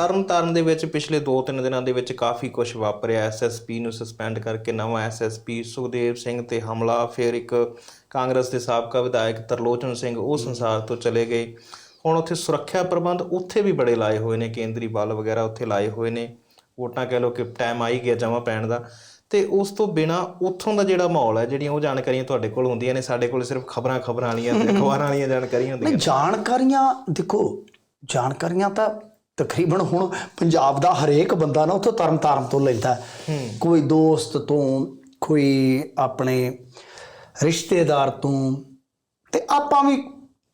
ਤਰਨ ਤਾਰਨ ਦੇ ਵਿੱਚ ਪਿਛਲੇ 2-3 ਦਿਨਾਂ ਦੇ ਵਿੱਚ ਕਾਫੀ ਕੁਝ ਵਾਪਰਿਆ। ਐਸਐਸਪੀ ਨੂੰ ਸਸਪੈਂਡ ਕਰਕੇ ਨਵਾਂ ਐਸਐਸਪੀ ਸੁਖਦੇਵ ਸਿੰਘ ਤੇ ਹਮਲਾ। ਫਿਰ ਇੱਕ ਕਾਂਗਰਸ ਦੇ ਸਾਬਕਾ ਵਿਧਾਇਕ ਤਰਲੋਚਨ ਸਿੰਘ ਉਹ ਸੰਸਾਰ ਤੋਂ ਚਲੇ ਗਏ। ਹੁਣ ਉੱਥੇ ਸੁਰੱਖਿਆ ਪ੍ਰਬੰਧ ਉੱਥੇ ਵੀ ਬੜੇ ਲਾਏ ਹੋਏ ਨੇ। ਕੇਂਦਰੀ ਬਲ ਵਗੈਰਾ ਉੱਥੇ ਲਾਏ ਹੋਏ ਨੇ। ਵੋਟਾਂ ਕਹਿ ਲਓ ਕਿ ਟਾਈਮ ਆ ਹੀ ਗਿਆ ਜਮਾ ਪੈਣ ਦਾ। ਤੇ ਉਸ ਤੋਂ ਬਿਨਾ ਉੱਥੋਂ ਦਾ ਜਿਹੜਾ ਮਾਹੌਲ ਹੈ ਜਿਹੜੀਆਂ ਉਹ ਜਾਣਕਾਰੀਆਂ ਤੁਹਾਡੇ ਕੋਲ ਹੁੰਦੀਆਂ ਨੇ ਸਾਡੇ ਕੋਲ ਸਿਰਫ ਖਬਰਾਂ ਖਬਰਾਂ ਵਾਲੀਆਂ ਤੇ ਅਖਬਾਰਾਂ ਵਾਲੀਆਂ ਜਾਣਕਾਰੀਆਂ ਹੁੰਦੀਆਂ ਨਹੀਂ ਜਾਣਕਾਰੀਆਂ ਦੇਖੋ ਜਾਣਕਾਰੀਆਂ ਤਾਂ ਤਕਰੀਬਨ ਹੁਣ ਪੰਜਾਬ ਦਾ ਹਰੇਕ ਬੰਦਾ ਨਾ ਉੱਥੋਂ ਤਰਨ ਤਾਰਨ ਤੋਂ ਲੈਂਦਾ। ਕੋਈ ਦੋਸਤ ਤੋਂ ਕੋਈ ਆਪਣੇ ਰਿਸ਼ਤੇਦਾਰ ਤੋਂ। ਤੇ ਆਪਾਂ ਵੀ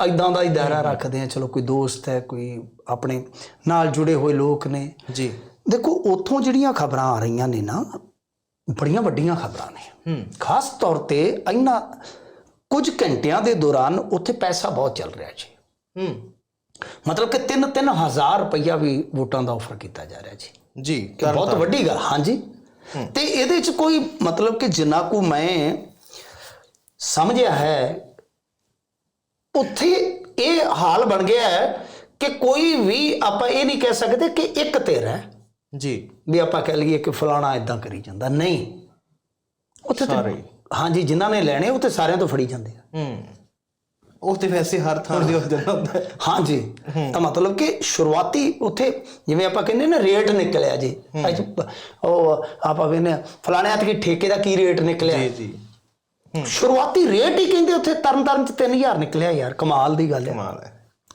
ਐਦਾਂ ਦਾ ਹੀ ਦਾਇਰਾ ਰੱਖਦੇ ਆ ਚਲੋ ਕੋਈ ਦੋਸਤ ਹੈ ਕੋਈ ਆਪਣੇ ਨਾਲ ਜੁੜੇ ਹੋਏ ਲੋਕ ਨੇ। ਜੀ। ਦੇਖੋ ਉੱਥੋਂ ਜਿਹੜੀਆਂ ਖਬਰਾਂ ਆ ਰਹੀਆਂ ਨੇ ਨਾ ਬੜੀਆਂ ਵੱਡੀਆਂ ਖਬਰਾਂ ਨੇ। ਖਾਸ ਤੌਰ ਤੇ ਇਹਨਾਂ ਕੁਝ ਘੰਟਿਆਂ ਦੇ ਦੌਰਾਨ ਉੱਥੇ ਪੈਸਾ ਬਹੁਤ ਚੱਲ ਰਿਹਾ ਜੀ। ਹੂੰ। ਮਤਲਬ ਕਿ 3-3 ਹਜ਼ਾਰ ਰੁਪਈਆ ਵੀ ਵੋਟਾਂ ਦਾ ਆਫਰ ਕੀਤਾ ਜਾ ਰਿਹਾ ਜੀ। ਜੀ ਬਹੁਤ ਵੱਡੀ ਗੱਲ ਹਾਂਜੀ। ਤੇ ਇਹਦੇ ਚ ਕੋਈ ਮਤਲਬ ਕਿ ਜਿੰਨਾ ਕੁ ਮੈਂ ਸਮਝਿਆ ਹੈ ਉੱਥੇ ਇਹ ਹਾਲ ਬਣ ਗਿਆ ਹੈ ਕਿ ਕੋਈ ਵੀ ਆਪਾਂ ਇਹ ਨਹੀਂ ਕਹਿ ਸਕਦੇ ਕਿ ਇੱਕ ਧਿਰ ਹੈ ਜੀ। ਵੀ ਆਪਾਂ ਕਹਿ ਲਈਏ ਕਿ ਫਲਾਣਾ ਇਦਾਂ ਕਰੀ ਜਾਂਦਾ ਨਹੀਂ। ਉੱਥੇ ਸਾਰੇ। ਹਾਂਜੀ ਜਿਨ੍ਹਾਂ ਨੇ ਲੈਣੇ ਉਹ ਤੇ ਸਾਰਿਆਂ ਤੋਂ ਫੜੀ ਜਾਂਦੇ ਆ। ਹੂੰ। ਉਹ ਤੇ ਵੈਸੇ ਹਰ ਥਾਂ ਦੇ ਜਾਂਦਾ ਹੁੰਦਾ ਹੈ। ਹਾਂਜੀ ਤਾਂ ਮਤਲਬ ਕਿ ਸ਼ੁਰੂਆਤੀ ਉੱਥੇ ਜਿਵੇਂ ਆਪਾਂ ਕਹਿੰਦੇ ਨਾ ਰੇਟ ਨਿਕਲਿਆ ਜੀ। ਉਹ ਆਪਾਂ ਕਹਿੰਦੇ ਫਲਾਣੇ ਹੱਥ ਕੀ ਠੇਕੇ ਦਾ ਕੀ ਰੇਟ ਨਿਕਲਿਆ? ਜੀ ਜੀ। ਸ਼ੁਰੂਆਤੀ ਰੇਟ ਹੀ ਕਹਿੰਦੇ ਉੱਥੇ ਤਰਨ ਤਾਰਨ ਚ 3000 ਨਿਕਲਿਆ ਯਾਰ ਕਮਾਲ ਦੀ ਗੱਲ ਹੈ। ਕਮਾਲ ਹੈ।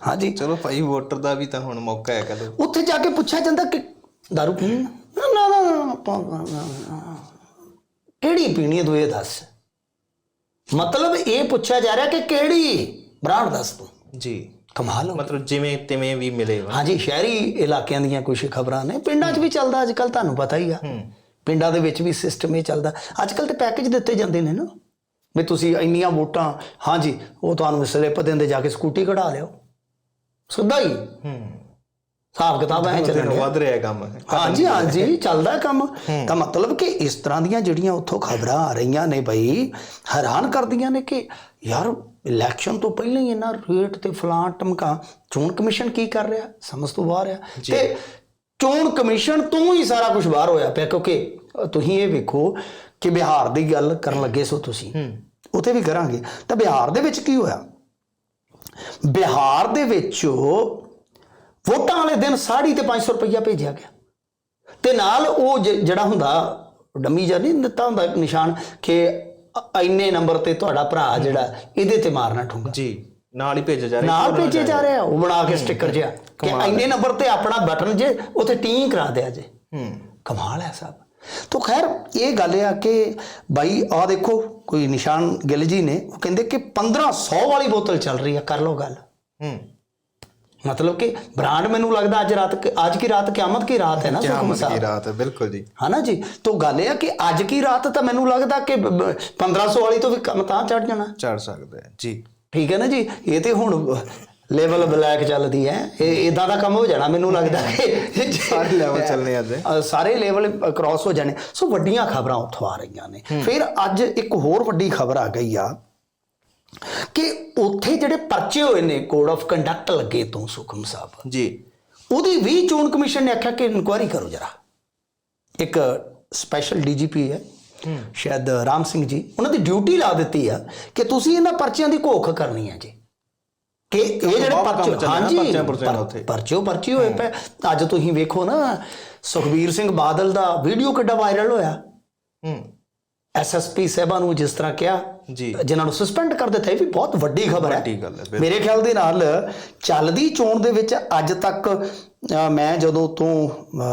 ਹਾਂਜੀ ਚਲੋ ਭਾਈ ਵੋਟਰ ਦਾ ਵੀ ਤਾਂ ਹੁਣ ਮੌਕਾ ਹੈ ਕਦੋਂ? ਉੱਥੇ ਜਾ ਕੇ ਪੁੱਛਿਆ ਜਾਂਦਾ ਕਿ ਦਾਰੂ ਪੀਣੀ ਨਾ ਨਾ ਨਾ। ਕਿਹੜੀ ਪੀਣੀ ਹੈ ਇਹ ਦੱਸ। ਮਤਲਬ ਇਹ ਪੁੱਛਿਆ ਜਾ ਰਿਹਾ ਕਿ ਕਿਹੜੀ ਬ੍ਰਾਂਡ ਦੱਸ ਤੂੰ? ਜੀ। ਕਮਾਲ ਹੋ ਮਤਲਬ ਜਿਵੇਂ ਤਿਵੇਂ ਵੀ ਮਿਲੇ ਵਾ। ਹਾਂਜੀ ਸ਼ਹਿਰੀ ਇਲਾਕਿਆਂ ਦੀਆਂ ਕੁਝ ਖਬਰਾਂ ਨੇ। ਪਿੰਡਾਂ 'ਚ ਵੀ ਚੱਲਦਾ ਅੱਜ ਕੱਲ ਤੁਹਾਨੂੰ ਪਤਾ ਹੀ ਆ। ਪਿੰਡਾਂ ਦੇ ਵਿੱਚ ਵੀ ਸਿਸਟਮ ਇਹ ਚੱਲਦਾ। ਅੱਜ ਕੱਲ ਤੇ ਪੈਕੇਜ ਦਿੱਤੇ ਜਾਂਦੇ ਨੇ ਨਾ। ਵੀ ਤੁਸੀਂ ਇੰਨੀਆਂ ਵੋਟਾਂ ਹਾਂਜੀ ਉਹ ਤੁਹਾਨੂੰ ਸਲਿੱਪ ਦਿੰਦੇ ਜਾ ਕੇ ਸਕੂਟੀ ਕਢਾ ਲਿਓ। ਸਿੱਧਾ ਹੀ। ਹੂੰ। ਹਿਸਾਬ ਕਿਤਾਬ ਐ ਦਿਨ ਡਿਆ। ਵੱਧ ਰਿਹਾ ਕੰਮ। ਹਾਂਜੀ ਹਾਂਜੀ ਚੱਲਦਾ ਕੰਮ। ਤਾਂ ਮਤਲਬ ਕਿ ਇਸ ਤਰ੍ਹਾਂ ਦੀਆਂ ਜਿਹੜੀਆਂ ਉੱਥੋਂ ਖਬਰਾਂ ਆ ਰਹੀਆਂ ਨੇ ਬਈ ਹੈਰਾਨ ਕਰਦੀਆਂ ਨੇ ਕਿ ਯਾਰ ਇਲੈਕਸ਼ਨ ਤੋਂ ਪਹਿਲਾਂ ਹੀ ਇਹਨਾਂ ਰੇਟ ਤੇ ਫਲਾਂ ਟਮਕਾ ਚੋਣ ਕਮਿਸ਼ਨ ਕੀ ਕਰ ਰਿਹਾ? ਸਮਝ ਤੋਂ ਬਾਹਰ ਆ। ਤੇ ਚੋਣ ਕਮਿਸ਼ਨ ਤੋਂ ਹੀ ਸਾਰਾ ਕੁਝ ਬਾਹਰ ਹੋਇਆ ਪਿਆ ਕਿਉਂਕਿ ਤੁਸੀਂ ਇਹ ਵੇਖੋ ਕਿ ਬਿਹਾਰ ਦੀ ਗੱਲ ਕਰਨ ਲੱਗੇ ਸੋ ਤੁਸੀਂ। ਉਥੇ ਵੀ ਕਰਾਂਗੇ। ਤਾਂ ਬਿਹਾਰ ਦੇ ਵਿੱਚ ਕੀ ਹੋਇਆ? ਬਿਹਾਰ ਦੇ ਵਿੱਚ ਵੋਟਾਂ ਵਾਲੇ ਦਿਨ ਸਾੜੀ ਤੇ 500 ਰੁਪਈਆ ਭੇਜਿਆ ਗਿਆ। ਤੇ ਨਾਲ ਉਹ ਜਿਹੜਾ ਹੁੰਦਾ ਡੰਮੀ ਜਾਂ ਨਹੀਂ ਦਿੱਤਾ ਹੁੰਦਾ ਇੱਕ ਨਿਸ਼ਾਨ ਕਿ ਇੰਨੇ ਨੰਬਰ ਤੇ ਤੁਹਾਡਾ ਭਰਾ ਜਿਹੜਾ ਇਹਦੇ ਤੇ ਮਾਰਨਾ ਠੁੰਗਾ। ਜੀ ਨਾਲ ਹੀ ਭੇਜਿਆ ਜਾ ਰਿਹਾ। ਨਾਲ ਭੇਜੇ ਜਾ ਰਿਹਾ ਉਹ ਬਣਾ ਕੇ ਸਟicker ਜਿਹਾ ਕਿ ਇੰਨੇ ਨੰਬਰ ਤੇ ਆਪਣਾ ਬਟਨ ਜੇ ਉਥੇ ਟੀ ਕਰਾ ਦਿਆ ਜੇ। ਹੂੰ। ਕਮਾਲ ਹੈ ਸਾਹਿਬ ਤੋ ਖੈਰ ਇਹ ਗੱਲ ਆ ਕਿ ਬਾਈ ਆ ਦੇਖੋ ਕੋਈ ਨਿਸ਼ਾਨ ਗਿੱਲ ਜੀ ਨੇ ਉਹ ਕਹਿੰਦੇ ਕਿ 1500 ਵਾਲੀ ਬੋਤਲ ਚੱਲ ਰਹੀ ਆ ਕਰ ਲਓ ਗੱਲ। ਹੂੰ। मतलब कि ब्रांड मैनू लगता ਅੱਜ ਰਾਤ ਅੱਜ ਕੀ ਰਾਤ ਕਿਆਮਤ ਕੀ ਰਾਤ ਹੈ ਨਾ ਸੁਖਮ ਕਿਆਮਤ ਸਾਹਿਬ ਦੀ ਰਾਤ ਹੈ ਬਿਲਕੁਲ ਜੀ ਹਨਾ ਜੀ ਤੋਂ ਗੱਲ ਇਹ ਆ ਕਿ ਅੱਜ ਕੀ ਰਾਤ ਤਾਂ ਮੈਨੂੰ ਲੱਗਦਾ ਕਿ ਬ- ਬ- 1500 ਵਾਲੀ ਤੋਂ ਵੀ ਕੰਮ ਤਾਂ ਚੜ ਜਾਣਾ ਚੜ ਸਕਦਾ ਹੈ ਜੀ ਠੀਕ ਹੈ ਨਾ ਜੀ ਇਹ ਤੇ ਹੁਣ ਲੈਵਲ ਬਲੈਕ ਚੱਲਦੀ ਹੈ ਇਹ ਇਦਾਂ ਦਾ ਕੰਮ ਹੋ ਜਾਣਾ ਮੈਨੂੰ ਲੱਗਦਾ ਕਿ ਸਾਰੇ ਲੈਵਲ ਚੱਲਨੇ ਅੱਜ ਅ, ਸਾਰੇ ਲੈਵਲ ਕ੍ਰਾਸ ਹੋ ਜਾਣੇ ਸੋ ਵੱਡੀਆਂ ਖਬਰਾਂ ਉੱਥੋਂ ਆ ਰਹੀਆਂ ਨੇ ਫਿਰ ਅੱਜ ਇੱਕ ਹੋਰ ਵੱਡੀ ਖਬਰ ਆ ਗਈ ਆ ਕਿ ਉੱਥੇ ਜਿਹੜੇ ਪਰਚੇ ਹੋਏ ਨੇ ਕੋਡ ਆਫ ਕੰਡਕਟ ਲੱਗੇ ਤੋਂ ਸੁਖਮ ਸਾਹਿਬ। ਜੀ। ਉਹਦੀ ਵੀ ਚੋਣ ਕਮਿਸ਼ਨ ਨੇ ਆਖਿਆ ਕਿ ਇਨਕੁਆਇਰੀ ਕਰੋ ਜਰਾ। ਇੱਕ ਸਪੈਸ਼ਲ ਡੀਜੀਪੀ ਹੈ। ਸ਼ਾਇਦ ਰਾਮ ਸਿੰਘ ਜੀ। ਉਹਨਾਂ ਦੀ ਡਿਊਟੀ ਲਾ ਦਿੱਤੀ ਆ ਕਿ ਤੁਸੀਂ ਇਹਨਾਂ ਪਰਚਿਆਂ ਦੀ ਘੋਖ ਕਰਨੀ ਹੈ ਜੀ। ਕਿ ਇਹ ਜਿਹੜੇ ਪਰਚੇ ਹਾਂਜੀ। ਪਰਚੇ ਪਰਚੇ ਹੋਏ ਪਏ। ਅੱਜ ਤੁਸੀਂ ਵੇਖੋ ਨਾ ਸੁਖਬੀਰ ਸਿੰਘ ਬਾਦਲ ਦਾ ਵੀਡੀਓ ਕਿੱਡਾ ਵਾਇਰਲ ਹੋਇਆ। ਹੂੰ। ਐਸਐਸਪੀ ਸਾਹਿਬਾਂ ਨੂੰ ਜਿਸ ਤਰ੍ਹਾਂ ਕਿਹਾ ਜਿਨ੍ਹਾਂ ਨੂੰ ਸਸਪੈਂਡ ਕਰ ਦਿੱਤਾ ਇਹ ਵੀ ਬਹੁਤ ਵੱਡੀ ਖਬਰ ਹੈ। ਮੇਰੇ ਖਿਆਲ ਦੇ ਨਾਲ ਚੱਲਦੀ ਚੋਣ ਦੇ ਵਿੱਚ ਅੱਜ ਤੱਕ ਮੈਂ ਜਦੋਂ ਤੋਂ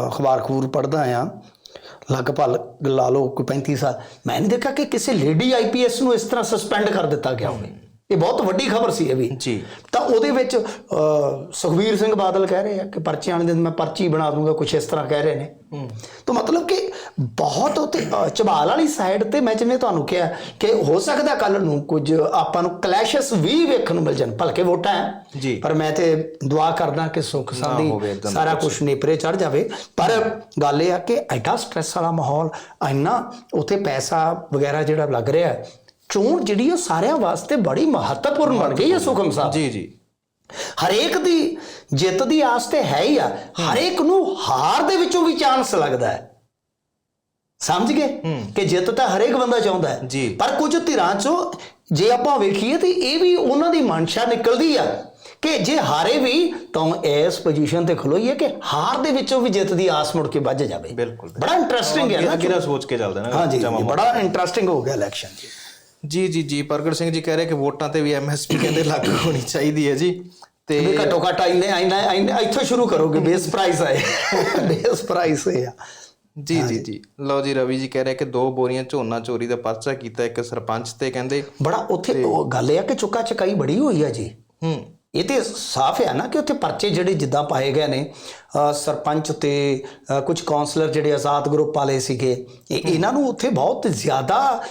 ਅਖਬਾਰ ਖਬੂਰ ਪੜ੍ਹਦਾ ਆ ਲਗਭਗ ਲਾ ਲਓ ਕੋਈ 35 ਸਾਲ ਮੈਂ ਨਹੀਂ ਦੇਖਿਆ ਕਿ ਕਿਸੇ ਲੇਡੀ ਆਈਪੀਐਸ ਨੂੰ ਇਸ ਤਰ੍ਹਾਂ ਸਸਪੈਂਡ ਕਰ ਦਿੱਤਾ ਗਿਆ ਹੋਵੇ। ਇਹ ਬਹੁਤ ਵੱਡੀ ਖਬਰ ਸੀ ਇਹ ਵੀ। ਜੀ। ਤਾਂ ਉਹਦੇ ਵਿੱਚ ਅ, ਸੁਖਬੀਰ ਸਿੰਘ ਬਾਦਲ ਕਹਿ ਰਹੇ ਆ ਕਿ ਪਰਚੀ ਆਣ ਦੇ ਮੈਂ ਪਰਚੀ ਬਣਾ ਦੂੰਗਾ ਕੁਝ ਇਸ ਤਰ੍ਹਾਂ ਕਹਿ ਰਹੇ ਨੇ। ਤਾਂ ਮਤਲਬ ਕਿ ਬਹੁਤ ਉਤੇ ਚਬਾਲ ਵਾਲੀ ਸਾਈਡ ਤੇ ਮੈਂ ਜਿਵੇਂ ਤੁਹਾਨੂੰ ਕਿਹਾ ਕਿ ਹੋ ਸਕਦਾ ਕੱਲ ਨੂੰ ਕੁਝ ਆਪਾਂ ਨੂੰ ਕਲੈਸ਼ਸ ਵੀ ਵੇਖਣ ਨੂੰ ਮਿਲ ਜਾਣ ਭਲਕੇ ਵੋਟਾਂ ਹੈ। ਜੀ। ਪਰ ਮੈਂ ਤੇ ਦੁਆ ਕਰਦਾ ਕਿ ਸੁੱਖ ਸਾਂਦੀ ਸਾਰਾ ਕੁਝ ਨੇਪਰੇ ਚੜ ਜਾਵੇ। ਪਰ ਗੱਲ ਇਹ ਆ ਕਿ ਐਡਾ ਸਟ੍ਰੈਸ ਵਾਲਾ ਮਾਹੌਲ ਇੰਨਾ ਉਥੇ ਪੈਸਾ ਵਗੈਰਾ ਜਿਹੜਾ ਲੱਗ ਰਿਹਾ ਚੋਣ ਜਿਹੜੀ ਉਹ ਸਾਰਿਆਂ ਵਾਸਤੇ ਬੜੀ ਮਹੱਤਵਪੂਰਨ ਬਣ ਗਈ ਹੈ ਸੁਖਮ ਸਾਹਿਬ। ਜੀ ਜੀ। ਹਰੇਕ ਦੀ ਜਿੱਤ ਦੀ ਆਸ ਤੇ ਹੈ ਹੀ ਆ। ਹਰੇਕ ਨੂੰ ਹਾਰ ਦੇ ਵਿੱਚੋਂ ਵੀ ਚਾਂਸ ਲੱਗਦਾ ਹੈ। ਸਮਝ ਗਏ? ਕਿ ਜਿੱਤ ਤਾਂ ਹਰੇਕ ਬੰਦਾ ਚਾਹੁੰਦਾ ਹੈ। ਪਰ ਕੁਝ ਧਿਰਾਂ ਚੋਂ ਜੇ ਆਪਾਂ ਵੇਖੀਏ ਤੇ ਇਹ ਵੀ ਉਹਨਾਂ ਦੀ ਮਨਸ਼ਾ ਨਿਕਲਦੀ ਆ ਕਿ ਜੇ ਹਾਰੇ ਵੀ ਤਾਂ ਇਸ ਪੋਜੀਸ਼ਨ ਤੇ ਖਲੋਈਏ ਕਿ ਹਾਰ ਦੇ ਵਿੱਚੋਂ ਵੀ ਜਿੱਤ ਦੀ ਆਸ ਮੁੜ ਕੇ ਵੱਜ ਜਾਵੇ। ਬਿਲਕੁਲ। ਬੜਾ ਇੰਟਰਸਟਿੰਗ ਹੈ ਨਾ ਅੱਗੇ ਦਾ ਸੋਚ ਕੇ ਚੱਲਦੇ ਨਾ। ਹਾਂਜੀ ਬੜਾ ਇੰਟਰਸਟਿੰਗ ਹੋ ਗਿਆ ਇਲੈਕਸ਼ਨ ਜੀ ਜੀ ਜੀ ਪ੍ਰਗਟ ਸਿੰਘ ਜੀ ਕਹਿ ਰਹੇ ਕਿ ਵੋਟਾਂ ਤੇ ਵੀ ਐਮਐਸਪੀ ਕਹਿੰਦੇ ਲਾਗੂ ਹੋਣੀ ਚਾਹੀਦੀ ਹੈ ਜੀ। ਤੇ ਘੱਟੋ ਘੱਟ ਆਈਨੇ ਆਈਨੇ ਇੱਥੋਂ ਸ਼ੁਰੂ ਕਰੋਗੇ ਬੇਸ ਪ੍ਰਾਈਸ ਆਏ। ਬੇਸ ਪ੍ਰਾਈਸ ਹੈ ਜੀ ਜੀ ਜੀ। ਲਓ ਜੀ ਰਵੀ ਜੀ ਕਹਿ ਰਹੇ ਕਿ ਦੋ ਬੋਰੀਆਂ ਝੋਨਾ ਚੋਰੀ ਦਾ ਪਰਚਾ ਕੀਤਾ ਇੱਕ ਸਰਪੰਚ ਤੇ ਕਹਿੰਦੇ ਬੜਾ ਉੱਥੇ ਉਹ ਗੱਲ ਇਹ ਆ ਕਿ ਚੁੱਕਾ ਚਕਾਈ ਬੜੀ ਹੋਈ ਆ ਜੀ। ਹੂੰ। ਇਹ ਤੇ ਸਾਫ਼ ਹੈ ਨਾ ਕਿ ਉੱਥੇ ਪਰਚੇ ਜਿਹੜੇ ਜਿੱਦਾਂ ਪਾਏ ਗਏ ਨੇ ਸਰਪੰਚ ਤੇ ਕੁਝ ਕਾਉਂਸਲਰ ਜਿਹੜੇ ਆਜ਼ਾਦ ਗਰੁੱਪ ਵਾਲੇ ਸੀਗੇ ਇਹ- ਇਹਨਾਂ ਨੂੰ ਉੱਥੇ ਬਹੁਤ ਜ਼ਿਆਦਾ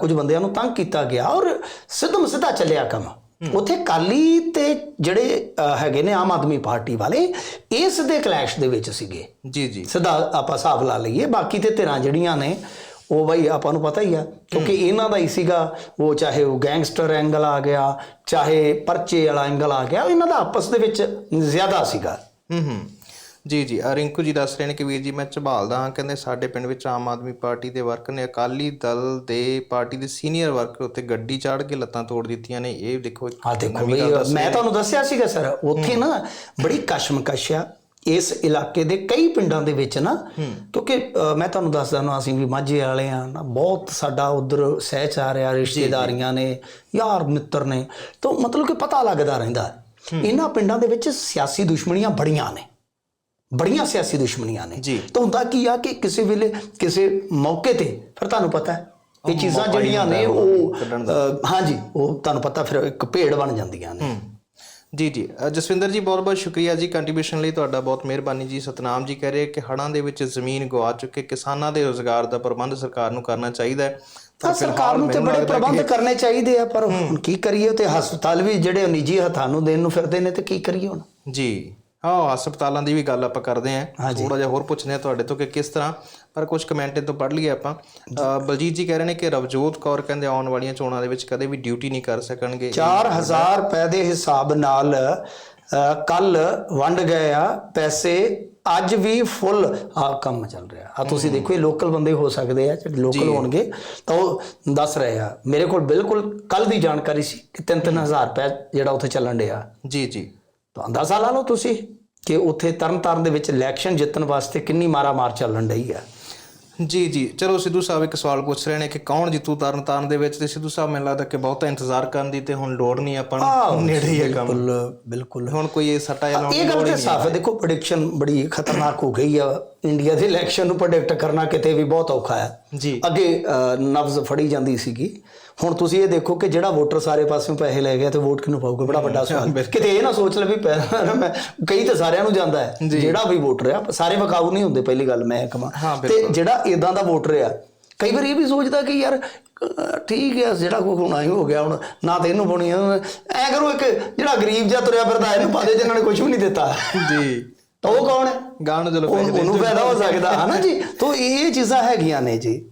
ਕੁਝ ਬੰਦਿਆਂ ਨੂੰ ਤੰਗ ਕੀਤਾ ਗਿਆ ਔਰ ਸਿੱਧਮ ਸਿੱਧਾ ਚੱਲਿਆ ਕੰਮ। ਉੱਥੇ ਕਾਲੀ ਤੇ ਜਿਹੜੇ ਹੈਗੇ ਨੇ ਆਮ ਆਦਮੀ ਪਾਰਟੀ ਵਾਲੇ ਇਸ ਦੇ ਕਲੈਸ਼ ਦੇ ਵਿੱਚ ਸੀਗੇ। ਜੀ ਜੀ। ਸਿੱਧਾ ਆਪਾਂ ਹਿਸਾਬ ਲਾ ਲਈਏ ਬਾਕੀ ਤੇ ਧਿਰਾਂ ਜਿਹੜੀਆਂ ਨੇ ਉਹ ਬਈ ਆਪਾਂ ਨੂੰ ਪਤਾ ਹੀ ਆ ਕਿਉਂਕਿ ਇਹਨਾਂ ਦਾ ਹੀ ਸੀਗਾ ਉਹ ਚਾਹੇ ਉਹ ਗੈਂਗਸਟਰ ਐਂਗਲ ਆ ਗਿਆ ਚਾਹੇ ਪਰਚੇ ਵਾਲਾ ਐਂਗਲ ਆ ਗਿਆ ਇਹਨਾਂ ਦਾ ਆਪਸ ਦੇ ਵਿੱਚ ਜ਼ਿਆਦਾ ਸੀਗਾ। ਹੂੰ ਹੂੰ। ਜੀ ਜੀ। ਆ ਰਿੰਕੂ ਜੀ ਦੱਸ ਰਹੇ ਨੇ ਕਿ ਵੀਰ ਜੀ ਮੈਂ ਝਬਾਲਦਾ ਹਾਂ। ਕਹਿੰਦੇ ਸਾਡੇ ਪਿੰਡ ਵਿੱਚ ਆਮ ਆਦਮੀ ਪਾਰਟੀ ਦੇ ਵਰਕਰ ਨੇ ਅਕਾਲੀ ਦਲ ਦੇ ਪਾਰਟੀ ਦੇ ਸੀਨੀਅਰ ਵਰਕਰ ਉੱਤੇ ਗੱਡੀ ਚਾੜ ਕੇ ਲੱਤਾਂ ਤੋੜ ਦਿੱਤੀਆਂ ਨੇ। ਇਹ ਦੇਖੋ ਆ ਦੇਖੋ ਬਈ ਮੈਂ ਤੁਹਾਨੂੰ ਦੱਸਿਆ ਸੀਗਾ ਸਰ ਉੱਥੇ ਨਾ ਬੜੀ ਕਸ਼ਮਕਸ਼ ਆ ਇਸ ਇਲਾਕੇ ਦੇ ਕਈ ਪਿੰਡਾਂ ਦੇ ਵਿੱਚ ਨਾ। ਕਿਉਂਕਿ ਮੈਂ ਤੁਹਾਨੂੰ ਦੱਸਦਾ ਨਾ ਅਸੀਂ ਵੀ ਮਾਝੇ ਵਾਲੇ ਆ ਨਾ ਬਹੁਤ ਸਾਡਾ ਉਧਰ ਸਹਿਚਾਰ ਆ ਰਿਸ਼ਤੇਦਾਰੀਆਂ ਨੇ ਯਾਰ ਮਿੱਤਰ ਨੇ। ਤਾਂ ਮਤਲਬ ਕਿ ਪਤਾ ਲੱਗਦਾ ਰਹਿੰਦਾ। ਇਹਨਾਂ ਪਿੰਡਾਂ ਦੇ ਵਿੱਚ ਸਿਆਸੀ ਦੁਸ਼ਮਣੀਆਂ ਬੜੀਆਂ ਨੇ। ਬੜੀਆਂ ਸਿਆਸੀ ਦੁਸ਼ਮਣੀਆਂ ਨੇ। ਤਾਂ ਹੁੰਦਾ ਕੀ ਆ ਕਿ ਕਿਸੇ ਵੇਲੇ ਕਿਸੇ ਮੌਕੇ ਤੇ ਫਿਰ ਤੁਹਾਨੂੰ ਪਤਾ ਹੈ ਇਹ ਚੀਜ਼ਾਂ ਜਿਹੜੀਆਂ ਨੇ ਉਹ ਹਾਂਜੀ ਉਹ ਤੁਹਾਨੂੰ ਪਤਾ ਫਿਰ ਇੱਕ ਭੇੜ ਬਣ ਜਾਂਦੀਆਂ ਨੇ। ਜੀ ਜੀ। ਜਸਵਿੰਦਰ ਜੀ ਬਹੁਤ ਬਹੁਤ ਸ਼ੁਕਰੀਆ ਜੀ ਕੰਟਰੀਬਿਊਸ਼ਨ ਲਈ ਤੁਹਾਡਾ ਬਹੁਤ ਮਿਹਰਬਾਨੀ ਜੀ। ਸਤਨਾਮ ਜੀ ਕਹਿ ਰਹੇ ਕਿ ਹੜ੍ਹਾਂ ਦੇ ਵਿੱਚ ਜ਼ਮੀਨ ਗਵਾ ਚੁੱਕੇ ਕਿਸਾਨਾਂ ਦੇ ਰੋਜ਼ਗਾਰ ਦਾ ਪ੍ਰਬੰਧ ਸਰਕਾਰ ਨੂੰ ਕਰਨਾ ਚਾਹੀਦਾ ਹੈ। ਤਾਂ ਸਰਕਾਰ ਨੂੰ ਤੇ ਬੜੇ ਪ੍ਰਬੰਧ ਕਰਨੇ ਚਾਹੀਦੇ ਆ ਪਰ ਹੁਣ ਕੀ ਕਰੀਏ ਤੇ ਹਸਪਤਾਲ ਵੀ ਜਿਹੜੇ ਨਿੱਜੀ ਹੱਥਾਂ ਨੂੰ ਦੇਣ ਨੂੰ ਫਿਰਦੇ ਨੇ ਤੇ ਕੀ ਕਰੀਏ ਹੁਣ? ਜੀ। ਹਾਂ ਹਸਪਤਾਲਾਂ ਦੀ ਵੀ ਗੱਲ ਆਪਾਂ ਕਰਦੇ ਆਂ ਥੋੜਾ ਜਿਹਾ ਹੋਰ ਪੁੱਛਦੇ ਆ ਤੁਹਾਡੇ ਤੋਂ ਕਿ ਕਿਸ ਤਰ੍ਹਾਂ ਪਰ ਕੁਝ ਕਮੈਂਟ ਤੋਂ ਪੜ੍ਹ ਲਈਏ ਆਪਾਂ। ਬਲਜੀਤ ਜੀ ਕਹਿ ਰਹੇ ਨੇ ਕਿ ਰਵਜੋਤ ਕੌਰ ਕਹਿੰਦੇ ਆਉਣ ਵਾਲੀਆਂ ਚੋਣਾਂ ਦੇ ਵਿੱਚ ਕਦੇ ਵੀ ਡਿਊਟੀ ਨਹੀਂ ਕਰ ਸਕਣਗੇ। 4000 ਰੁਪਏ ਦੇ ਹਿਸਾਬ ਨਾਲ ਕੱਲ ਵੰਡ ਗਏ ਆ ਪੈਸੇ ਅੱਜ ਵੀ ਫੁੱਲ ਆ ਕੰਮ ਚੱਲ ਰਿਹਾ। ਆ ਤੁਸੀਂ ਦੇਖੋ ਇਹ ਲੋਕਲ ਬੰਦੇ ਹੋ ਸਕਦੇ ਆ ਜਿਹੜੇ ਲੋਕਲ ਹੋਣਗੇ ਤਾਂ ਉਹ ਦੱਸ ਰਹੇ ਆ। ਮੇਰੇ ਕੋਲ ਬਿਲਕੁਲ ਕੱਲ ਦੀ ਜਾਣਕਾਰੀ ਸੀ ਕਿ 3-3000 ਰੁਪਏ ਜਿਹੜਾ ਉੱਥੇ ਚੱਲਣ ਡਿਆ। ਜੀ ਜੀ। ਤਾਂ ਅੰਦਾਜ਼ਾ ਲਾ ਲਓ ਤੁਸੀਂ। ਕਿ ਉੱਥੇ ਤਰਨਤਾਰਨ ਦੇ ਵਿੱਚ ਇਲੈਕਸ਼ਨ ਜਿੱਤਣ ਵਾਸਤੇ ਕਿੰਨੀ ਮਾਰਾ ਮਾਰ ਚੱਲਣ ਡਈ ਆ? ਜੀ ਜੀ। ਚਲੋ ਸਿੱਧੂ ਸਾਹਿਬ ਇੱਕ ਸਵਾਲ ਪੁੱਛ ਰਹੇ ਨੇ ਕਿ ਕੌਣ ਜਿੱਤੂ ਤਰਨਤਾਰਨ ਦੇ ਵਿੱਚ? ਤੇ ਸਿੱਧੂ ਸਾਹਿਬ ਮੈਨੂੰ ਲੱਗਦਾ ਕਿ ਬਹੁਤਾ ਇੰਤਜ਼ਾਰ ਕਰਨ ਦੀ ਤੇ ਹੁਣ ਲੋੜ ਨਹੀਂ ਆਪਾਂ ਨੂੰ। ਨੇੜੇ ਹੀ ਹੈ ਕੰਮ। ਬਿਲਕੁਲ ਬਿਲਕੁਲ। ਹੁਣ ਕੋਈ ਇਹ ਸੱਟਾ ਜਾਂ ਲਾਉਣ ਇਹ ਗੱਲ ਤੇ ਸਾਫ਼ ਹੈ। ਦੇਖੋ ਪ੍ਰੈਡਿਕਸ਼ਨ ਬੜੀ ਖਤਰਨਾਕ ਹੋ ਗਈ ਆ। ਇੰਡੀਆ ਦੇ ਇਲੈਕਸ਼ਨ ਨੂੰ ਪ੍ਰੈਡਿਕਟ ਕਰਨਾ ਕਿਤੇ ਵੀ ਬਹੁਤ ਔਖਾ ਹੈ ਜੀ। ਅੱਗੇ ਨਬਜ਼ ਫੜੀ ਜਾਂਦੀ ਸੀਗੀ। ਹੁਣ ਤੁਸੀਂ ਇਹ ਦੇਖੋ ਕਿ ਜਿਹੜਾ ਵੋਟਰ ਸਾਰੇ ਪਾਸਿਓਂ ਪੈਸੇ ਲੈ ਗਿਆ ਤੇ ਵੋਟ ਕਿਹਨੂੰ ਪਾਊਗਾ? ਬੜਾ ਵੱਡਾ ਸਵਾਲ। ਕਿਤੇ ਇਹ ਨਾ ਸੋਚ ਲੈ ਵੀ ਮੈਂ ਕਈ ਤਾਂ ਸਾਰਿਆਂ ਨੂੰ ਜਾਂਦਾ ਹੈ ਜਿਹੜਾ ਵੀ ਵੋਟਰ ਆ ਸਾਰੇ ਵਿਕਾਊ ਨਹੀਂ ਹੁੰਦੇ ਪਹਿਲੀ ਗੱਲ ਮੈਂ ਕਹਾਂ। ਹਾਂ, ਤੇ ਜਿਹੜਾ ਇਦਾਂ ਦਾ ਵੋਟਰ ਆ ਕਈ ਵਾਰ ਇਹ ਵੀ ਸੋਚਦਾ ਕਿ ਯਾਰ ਠੀਕ ਹੈ ਜਿਹੜਾ ਕੋਈ ਹੋਣਾ ਹੀ ਹੋ ਗਿਆ ਹੁਣ ਨਾ ਤੇ ਇਹਨੂੰ ਆ ਐ ਕਰੋ ਇੱਕ ਜਿਹੜਾ ਗਰੀਬ ਜਿਹਾ ਤੁਰਿਆ ਫਿਰਦਾ ਇਹਨੂੰ ਪਾ ਦੇ ਜਿਨ੍ਹਾਂ ਨੇ ਕੁਝ ਵੀ ਨਹੀਂ ਦਿੱਤਾ। ਜੀ। ਤਾਂ ਉਹ ਕੌਣ ਹੈ? ਗਾਣ ਚਲੋ ਉਹ- ਉਹਨੂੰ ਫਾਇਦਾ ਹੋ ਸਕਦਾ। ਹੈ ਨਾ ਜੀ? ਤਾਂ ਇਹ ਚੀਜ਼ਾਂ ਹੈਗੀਆਂ ਨੇ ਜੀ।